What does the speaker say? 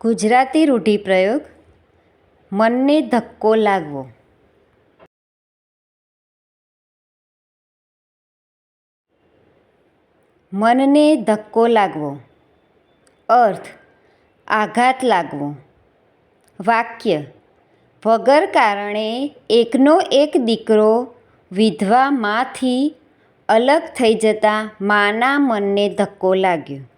ગુજરાતી રૂઢિપ્રયોગ મનને ધક્કો લાગવો. મનને ધક્કો લાગવો. અર્થ, આઘાત લાગવો. વાક્ય, વગર કારણે એકનો એક દીકરો વિધવા માથી અલગ થઈ જતાં માના મનને ધક્કો લાગ્યો.